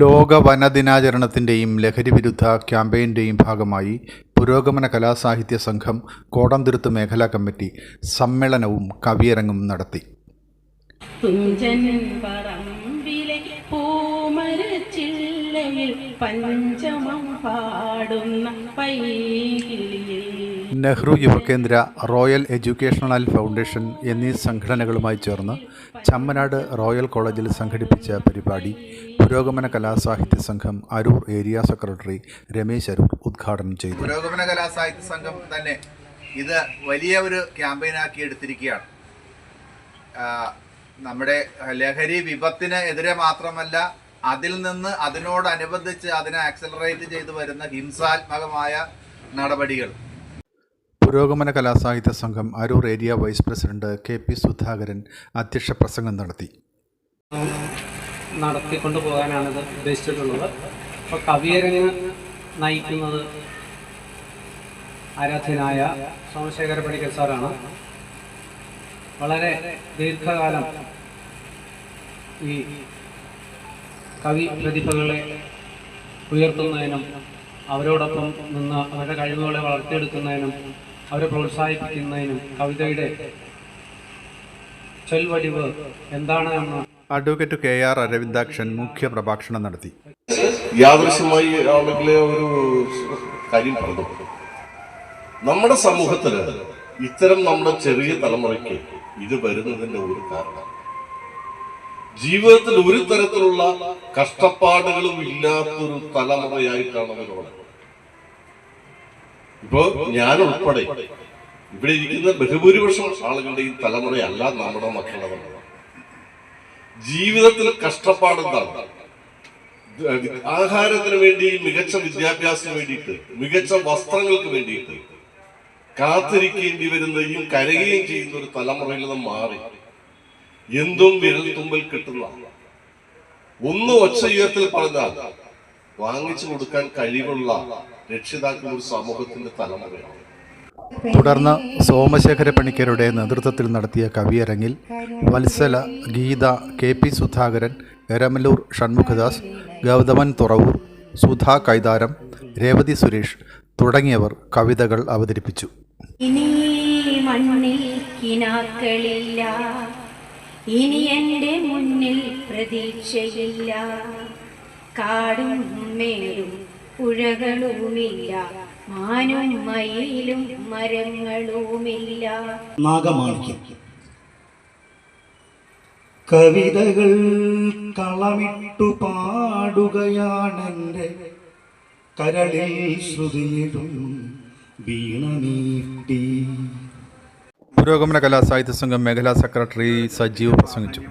ലോക വനദിനാചരണത്തിന്റെയും ലഹരിവിരുദ്ധ ക്യാമ്പയിന്റെയും ഭാഗമായി പുരോഗമന കലാസാഹിത്യ സംഘം കോടംതുരുത്ത് മേഖലാ കമ്മിറ്റി സമ്മേളനവും കവിയരങ്ങും നടത്തി. പൂമരച്ചില്ലയിൽ പഞ്ചമം പാടുന്ന Nehru Yuvakendra royal educational foundation എന്നീ സംഘടനകളുമായി ചേർന്ന് ചമ്മനാട് റോയൽ കോളേജിൽ സംഘടിപ്പിച്ച പരിപാടി പുരോഗമന കലാസാഹിത്യ സംഘം അരൂർ ഏരിയ സെക്രട്ടറി രമേശ് അരൂർ ഉദ്ഘാടനം ചെയ്തു. പുരോഗമന കലാസാഹിത്യ സംഘം തന്നെ ഇത് വലിയ ഒരു ക്യാമ്പയിനാക്കി എടുത്തിരിക്കുകയാണ്. നമ്മുടെ ലഹരി വിപത്തിന് എതിരെ മാത്രമല്ല അതിൽ നിന്ന് അതിനോടനുബന്ധിച്ച് അതിനെ ആക്സലറേറ്റ് ചെയ്തു വരുന്ന ഹിംസാത്മകമായ നടപടികൾ. Purogamana Kalasahitya Sangham Aroor area vice president K P Sudhakaran അധ്യക്ഷ പ്രസംഗം നടത്തി. നടത്തിക്കൊണ്ട് പോകാനാണിത് ഉദ്ദേശിച്ചിട്ടുള്ളത്. അപ്പോൾ കവിയരങ്ങ് നയിക്കുന്നത് ആരാധ്യനായ സോമശേഖര പണിക്കർ സാറാണ്. വളരെ ദീർഘകാലം ഈ കവി പ്രതിഭകളെ ഉയർത്തുന്നതിനും അവരോടൊപ്പം നിന്ന് അവരുടെ കഴിവുകളെ വളർത്തിയെടുക്കുന്നതിനും അവരെ പ്രോത്സാഹിപ്പിക്കുന്നതിനും കവിതയുടെ ചൊൽവടിവ് എന്താണ് എന്ന് അഡ്വക്കേറ്റ് കെ ആർ അരവിന്ദാക്ഷൻ മുഖ്യ പ്രഭാഷണം നടത്തി. യാദൃശ്യമായി ആളുകളെ ഒരു കാര്യം പറഞ്ഞു. നമ്മുടെ സമൂഹത്തിൽ ഇത്തരം നമ്മുടെ ചെറിയ തലമുറയ്ക്ക് ഇത് വരുന്നതിന്റെ ഒരു കാരണം. ജീവിതത്തിൽ ഒരു തരത്തിലുള്ള കഷ്ടപ്പാടുകളും ഇല്ലാത്തൊരു തലമുറയായിട്ടാണ് അവരോട് ഇപ്പോ ഞാൻ ഉൾപ്പെടെ ഇവിടെ ഇരിക്കുന്ന ബഹുഭൂരിപക്ഷം ആളുകളുടെയും തലമുറയല്ല നമ്മുടെ മക്കളുടെ ജീവിതത്തിൽ കഷ്ടപ്പാടെന്താണ് ആഹാരത്തിന് വേണ്ടി മികച്ച വിദ്യാഭ്യാസത്തിന് വേണ്ടിയിട്ട് മികച്ച വസ്ത്രങ്ങൾക്ക് വേണ്ടിയിട്ട് കാത്തിരിക്കേണ്ടി വരുന്നതും കരയുകയും ചെയ്യുന്ന ഒരു തലമുറയിൽ നിന്ന് മാറി. എന്തും വിരൽ തുമ്പിൽ കിട്ടുന്ന ഒന്ന് ഒച്ച ഉയരത്തിൽ പറഞ്ഞാൽ വാങ്ങിച്ചു കൊടുക്കാൻ കഴിവുള്ള രക്ഷിതാക്കൾ ഒരു സമൂഹത്തിന്റെ തലമുറയാണ്. തുടർന്ന് സോമശേഖര പണിക്കരുടെ നേതൃത്വത്തിൽ നടത്തിയ കവിയരങ്ങിൽ വത്സല ഗീത കെ പി സുധാകരൻ എരമലൂർ ഷൺമുഖദാസ് ഗൗതമൻ തുറവൂർ സുധാ കൈതാരം രേവതി സുരേഷ് തുടങ്ങിയവർ കവിതകൾ അവതരിപ്പിച്ചു. ഇനി മണ്ണിൽ കിനാക്കളില്ല ഇനി എന്റെ മുന്നിൽ പ്രതീക്ഷയില്ല. കാടും മേലും പുഴകളുമില്ല. മാനും മയിലും മരങ്ങളുമില്ല. കവിതകൾ കളമിട്ടു പാടുകയാണെന്റെ കരളിൽ ശ്രുതിയിടും. പുരോഗമന കലാസാഹിത്യ സംഘം മേഖലാ സെക്രട്ടറി സജീവ് പ്രസംഗിച്ചു.